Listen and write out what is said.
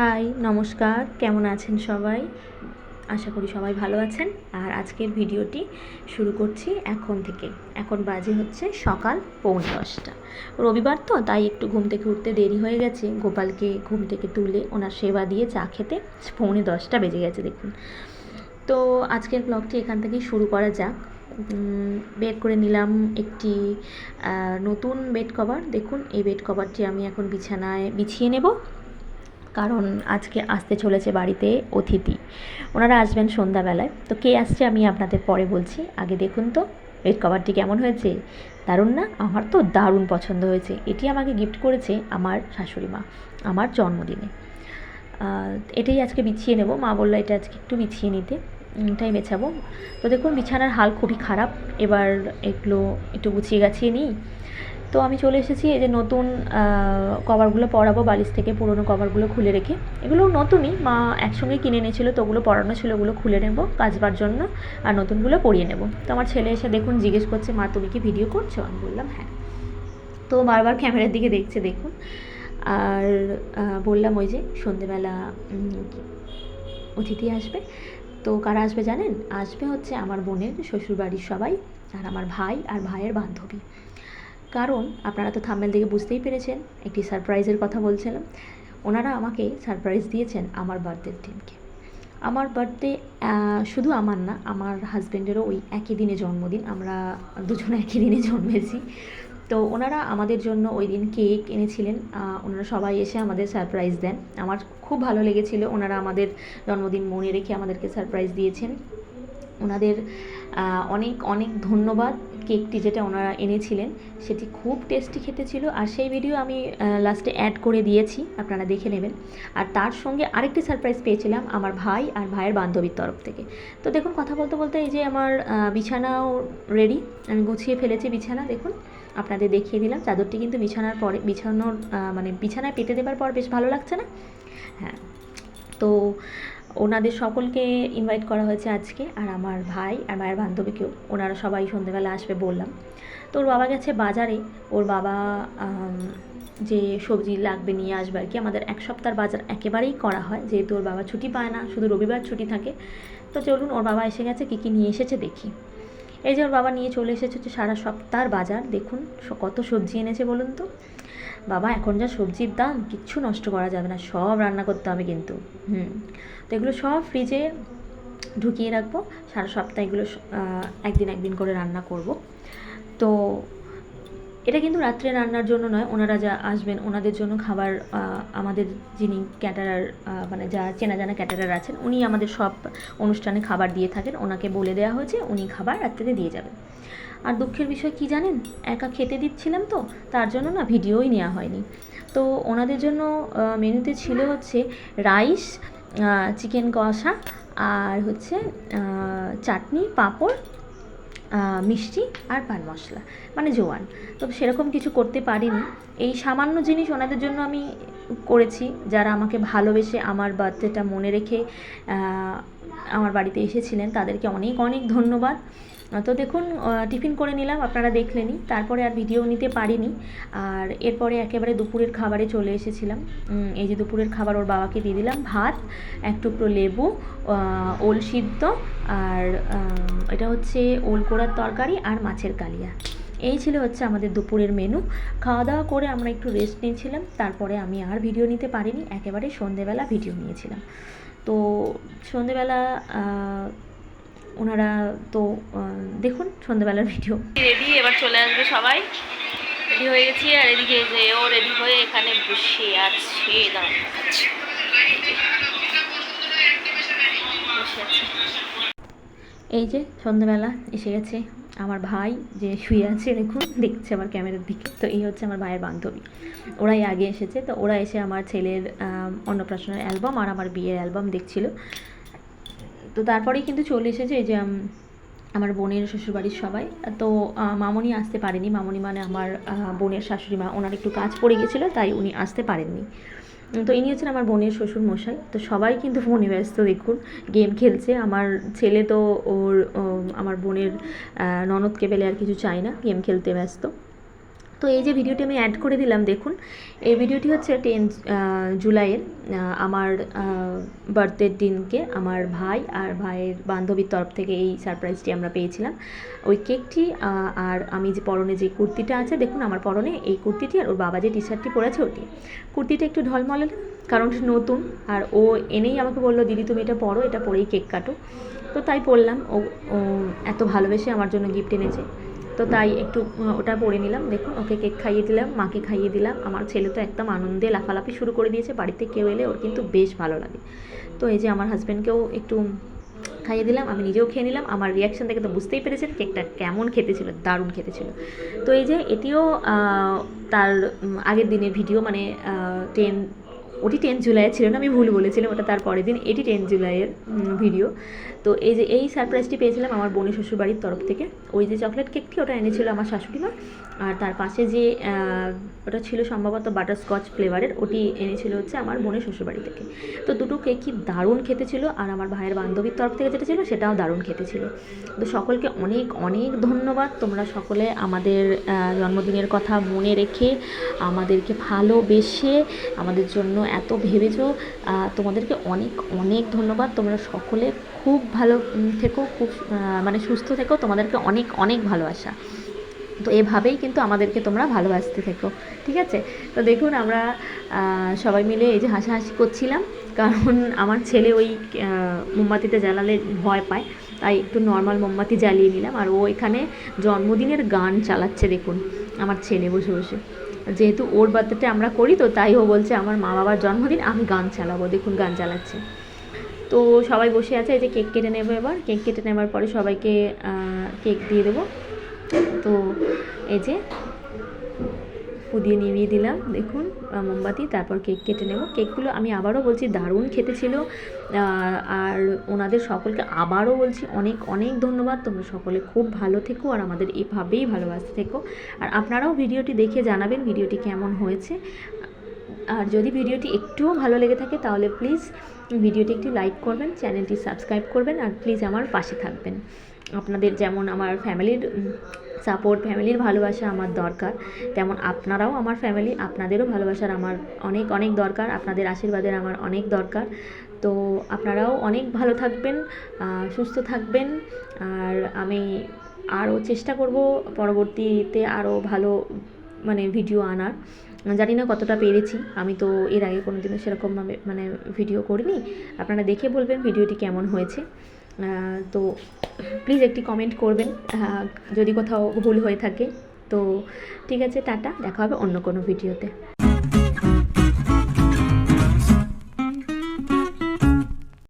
High, নমস্কার। কেমন আছেন সবাই? আশা করি সবাই ভালো আছেন। আর আজকের ভিডিওটি শুরু করছি এখন থেকে। এখন বাজে হচ্ছে সকাল পৌনে দশটা। রবিবার তো, তাই একটু ঘুম থেকে উঠতে দেরি হয়ে গেছে। গোপালকে ঘুম থেকে তুলে ওনার সেবা দিয়ে চা খেতে পৌনে দশটা বেজে গেছে, দেখুন। তো আজকের ব্লগটি এখান থেকেই শুরু করা যাক। বের করে নিলাম একটি নতুন বেড কভার দেখুন, এই বেড কভারটি আমি এখন বিছানায় বিছিয়ে নেব। কারণ আজকে আসতে চলেছে বাড়িতে অতিথি। ওনারা আসবেন সন্ধ্যাবেলায়। তো কে আসছে আমি আপনাদের পরে বলছি। আগে দেখুন তো বেড কভারটি কেমন হয়েছে? দারুণ না? আমার তো দারুণ পছন্দ হয়েছে। এটি আমাকে গিফট করেছে আমার শাশুড়ি মা, আমার জন্মদিনে। এটাই আজকে বিছিয়ে নেব। মা বলল এটা আজকে একটু বিছিয়ে নিতে। এটাই বেছাবো। তো দেখুন, বিছানার হাল খুবই খারাপ। এবার এগুলো একটু গুছিয়ে গাছিয়ে নিই। তো আমি চলে এসেছি এই যে নতুন কভারগুলো পরাবো, বালিশ থেকে পুরনো কভারগুলো খুলে রেখে। এগুলো নতুনই, মা একসঙ্গে কিনে এনেছিল তো ওগুলো পরানো ছিল, ওগুলো খুলে নেব কাচবার জন্য আর নতুনগুলো পরিয়ে নেব। তো আমার ছেলে এসে দেখুন, জিজ্ঞেস করছে, মা, তুমি কি ভিডিও করছ? আমি বললাম হ্যাঁ। তো বারবার ক্যামেরার দিকে দেখছে, দেখুন। আর বললাম, ওই যে সন্ধেবেলা অতিথি আসবে। তো কারা আসবে জানেন? আসবে হচ্ছে আমার বোনের শ্বশুরবাড়ির সবাই আর আমার ভাই আর ভাইয়ের বান্ধবী। কারণ আপনারা তো থাম্বেল দেখে বুঝতেই পেরেছেন, একটি সারপ্রাইজের কথা বলছিলাম। ওনারা আমাকে সারপ্রাইজ দিয়েছেন আমার বার্থডের দিনকে আমার বার্থডে শুধু আমার না, আমার হাজব্যান্ডেরও ওই একই দিনে জন্মদিন, আমরা দুজন একই দিনে জন্মেছি। তো ওনারা আমাদের জন্য ওই দিন কেক এনেছিলেন ওনারা সবাই এসে আমাদের সারপ্রাইজ দেন। আমার খুব ভালো লেগেছিল, ওনারা আমাদের জন্মদিন মনে রেখে আমাদেরকে সারপ্রাইজ দিয়েছেন। ওনাদের অনেক অনেক ধন্যবাদ। কেকটি যেটা ওনারা এনেছিলেন, সেটি খুব টেস্টি খেতে ছিল। আর সেই ভিডিও আমি লাস্টে অ্যাড করে দিয়েছি, আপনারা দেখে নেবেন। আর তার সঙ্গে আরেকটি সারপ্রাইজ পেয়েছিলাম আমার ভাই আর ভাইয়ের বান্ধবীর তরফ থেকে। তো দেখুন, কথা বলতে বলতে এই যে আমার বিছানাও রেডি আমি গুছিয়ে ফেলেছি বিছানা, দেখুন, আপনাদের দেখিয়ে দিলাম। চাদরটি কিন্তু বিছানার পরে, বিছানোর মানে বিছানায় পেতে দেবার পর বেশ ভালো লাগছে না? হ্যাঁ তো ওনাদের সকলকে ইনভাইট করা হয়েছে আজকে, আর আমার ভাই আর মায়ের বান্ধবীকেও ওনারা সবাই সন্ধেবেলা আসবে বললাম। তো ওর বাবা গেছে বাজারে, ওর বাবা যে সবজি লাগবে নিয়ে আসবে আর কি। আমাদের এক সপ্তাহ বাজার একেবারেই করা হয়, যেহেতু ওর বাবা ছুটি পায় না, শুধু রবিবার ছুটি থাকে। তো চলুন ওর বাবা এসে গেছে, কী কী নিয়ে এসেছে দেখি। এই যে বাবা নিয়ে চলে এসেছে হচ্ছে সারা সপ্তাহের বাজার, দেখুন কত সবজি এনেছে বলুন তো। বাবা, এখন যা সবজির দাম, কিচ্ছু নষ্ট করা যাবে না, সব রান্না করতে হবে কিন্তু। হুম, তো এগুলো সব ফ্রিজে ঢুকিয়ে রাখব, সারা সপ্তাহে এগুলো একদিন একদিন করে রান্না করব। তো এটা কিন্তু রাত্রে রান্নার জন্য নয়, ওনারা যা আসবেন, ওনাদের জন্য খাবার আমাদের যিনি ক্যাটারার মানে যা চেনা জানা ক্যাটারার আছেন, উনি আমাদের সব অনুষ্ঠানে খাবার দিয়ে থাকেন, ওনাকে বলে দেওয়া হয়েছে, উনি খাবার রাত্রিতে দিয়ে যাবেন। আর দুঃখের বিষয় কি জানেন? একা খেতে দিচ্ছিলাম তো, তার জন্য না ভিডিওই নেওয়া হয়নি। তো ওনাদের জন্য মেনুতে ছিল হচ্ছে রাইস চিকেন কষা, আর হচ্ছে চাটনি, পাঁপড় মিষ্টি আর পান মশলা মানে জোয়ান। তো সেরকম কিছু করতে পারিনি। এই সামান্য জিনিস ওনাদের জন্য আমি করেছি, যারা আমাকে ভালোবেসে আমার বার্থডেটা মনে রেখে আমার বাড়িতে এসেছিলেন, তাদেরকে অনেক অনেক ধন্যবাদ। তো দেখুন টিফিন করে নিলাম, আপনারা দেখলেনই। তারপরে আর ভিডিও নিতে পারিনি। আর এরপরে একেবারে দুপুরের খাবারে চলে এসেছিলাম। এই যে দুপুরের খাবার ওর বাবাকে দিয়ে দিলাম। ভাত, এক টুকরো লেবু ওল সিদ্ধ, আর এটা হচ্ছে ওল কোড়ার তরকারি আর মাছের কালিয়া। এই ছিল হচ্ছে আমাদের দুপুরের মেনু খাওয়া দাওয়া করে আমরা একটু রেস্ট নিয়েছিলাম। তারপরে আমি আর ভিডিও নিতে পারিনি। একেবারে সন্ধেবেলা ভিডিও নিয়েছিলাম। তো সন্ধেবেলা ওনারা তো দেখুন সন্ধেবেলার ভিডিও রেডি এবার চলে আসবে সবাই। রেডি হয়ে গেছি আর এদিকে যে ও রেডি হয়ে এখানে বসে আছে দাঁড়ান। আছে। এই যে সন্ধ্যাবেলা এসে গেছে আমার ভাই যে শুয়ে আছে দেখুন দেখছে আমার ক্যামেরার দিকে। তো এই হচ্ছে আমার ভাইয়ের বান্ধবী। ওরাই আগে এসেছে তো ওরা এসে আমার ছেলের অন্নপ্রাশনের অ্যালবাম আর আমার বিয়ের অ্যালবাম দেখছিল। তো তারপরেই কিন্তু চলে এসেছে যে আমার বোনের শ্বশুরবাড়ির সবাই। তো মামনি আসতে পারেনি। মামনি মানে আমার বোনের শাশুড়ি মা, ওনার একটু কাজ পড়ে গেছিল তাই উনি আসতে পারেননি। তো ইনি হচ্ছেন আমার বোনের শ্বশুর মশাই তো সবাই কিন্তু ফোনে ব্যস্ত, দেখুন, গেম খেলছে। আমার ছেলে তো ওর আমার বোনের ননদকে পেলে আর কিছু চায় না, গেম খেলতে ব্যস্ত। তো এই যে ভিডিওটি আমি অ্যাড করে দিলাম, দেখুন। এই ভিডিওটি হচ্ছে টেন জুলাইয়ের আমার বার্থডের দিনকে আমার ভাই আর ভাইয়ের বান্ধবীর তরফ থেকে এই সারপ্রাইজটি আমরা পেয়েছিলাম। ওই কেকটি আর আমি যে পরনে যে কুর্তিটা আছে, দেখুন আমার পরনে এই কুর্তিটি আর ওর বাবা যে টি শার্টটি পরেছে ওটি। কুর্তিটা একটু ঢলমলে কারণ নতুন আর ও এনেই আমাকে বলল, দিদি, তুমি এটা পরো, এটা পরেই কেক কাটো। তো তাই পরলাম। ও এত ভালোবেসে আমার জন্য গিফট এনেছে। তো তাই একটু ওটা পরে নিলাম। দেখুন, ওকে কেক খাইয়ে দিলাম, মাকে খাইয়ে দিলাম। আমার ছেলে তো একদম আনন্দে লাফালাফি শুরু করে দিয়েছে। বাড়িতে কেউ এলে ওর কিন্তু বেশ ভালো লাগে। তো এই যে আমার হাজব্যান্ডকেও একটু খাইয়ে দিলাম, আমি নিজেও খেয়ে নিলাম। আমার রিয়াকশান থেকে তো বুঝতেই পেরেছেন কেকটা কেমন খেতে ছিল দারুণ খেতে ছিল তো এই যে এটিও তার আগের দিনের ভিডিও মানে টেন ওটি টেন জুলাইয়ের ছিল না, আমি ভুল বলেছিলাম, ওটা তার পরের দিন, এটি টেন জুলাইয়ের ভিডিও তো এই যে এই সারপ্রাইজটি পেয়েছিলাম আমার বোনের শ্বশুরবাড়ির তরফ থেকে। ওই যে চকলেট কেকটি ওটা এনেছিল আমার শাশুড়ি মা, আর তার পাশে যে ওটা ছিল সম্ভবত বাটারস্কচ ফ্লেভারের ওটি এনেছিল হচ্ছে আমার বোনের শ্বশুরবাড়ি থেকে। তো দুটো কেকই দারুণ খেতে ছিল, আর আমার ভাইয়ের বান্ধবীর তরফ থেকে যেটা ছিল, সেটাও দারুণ খেতে ছিল। তো সকলকে অনেক অনেক ধন্যবাদ। তোমরা সকলে আমাদের জন্মদিনের কথা মনে রেখে আমাদেরকে ভালোবেসে আমাদের জন্য এত ভেবেছো তোমাদেরকে অনেক অনেক ধন্যবাদ। তোমরা সকলে খুব ভালো থেকো, খুব মানে সুস্থ থেকো। তোমাদেরকে অনেক অনেক ভালোবাসা। তো এভাবেই কিন্তু আমাদেরকে তোমরা ভালোবাসতে থেকো, ঠিক আছে? তো দেখুন আমরা সবাই মিলে এই যে হাসাহাসি করছিলাম, কারণ আমার ছেলে ওই মোমবাতিতে জ্বালালে ভয় পায়, তাই একটু নর্মাল মোমবাতি জ্বালিয়ে নিলাম। আর ও এখানে জন্মদিনের গান চালাচ্ছে, দেখুন, আমার ছেলে বসে বসে। যেহেতু ওর বার্থডেটা আমরা করি, তো তাই ও বলছে আমার মা বাবার জন্মদিন, আমি গান চালাবো, দেখুন গান চালাচ্ছে। তো সবাই বসে আছে, এই যে কেক কেটে নেব এবার। কেক কেটে নেবার পরে সবাইকে কেক দিয়ে দেবো। তো এই যে পুদিয়ে নিভিয়ে দিলাম। দেখুন মোমবাতি, তারপর কেক কেটে নেব। কেকগুলো আমি আবারও বলছি, দারুণ খেতে ছিল আর ওনাদের সকলকে আবারও বলছি, অনেক অনেক ধন্যবাদ। তোমরা সকলে খুব ভালো থেকো আর আমাদের এভাবেই ভালোবাসতে থেকো। আর আপনারাও ভিডিওটি দেখে জানাবেন, ভিডিওটি কেমন হয়েছে। আর যদি ভিডিওটি একটুও ভালো লেগে থাকে, তাহলে প্লিজ ভিডিওটি একটু লাইক করবেন, চ্যানেলটি সাবস্ক্রাইব করবেন, আর প্লিজ আমার পাশে থাকবেন। আপনাদের যেমন আমার ফ্যামিলির সাপোর্ট ফ্যামিলির ভালোবাসা আমার দরকার, তেমন আপনারাও আমার ফ্যামিলি আপনাদেরও ভালোবাসার আমার অনেক অনেক দরকার, আপনাদের আশীর্বাদের আমার অনেক দরকার। তো আপনারাও অনেক ভালো থাকবেন সুস্থ থাকবেন, আর আমি আরও চেষ্টা করব পরবর্তীতে আরও ভালো মানে ভিডিও আনার। জানি না কতটা পেরেছি, আমি তো এর আগে কোনো দিনও সেরকমভাবে মানে ভিডিও করিনি। আপনারা দেখে বলবেন ভিডিওটি কেমন হয়েছে। তো প্লিজ একটি কমেন্ট করবেন যদি কোথাও ভুল হয়ে থাকে। তো ঠিক আছে, টাটা, দেখা হবে অন্য কোনো ভিডিওতে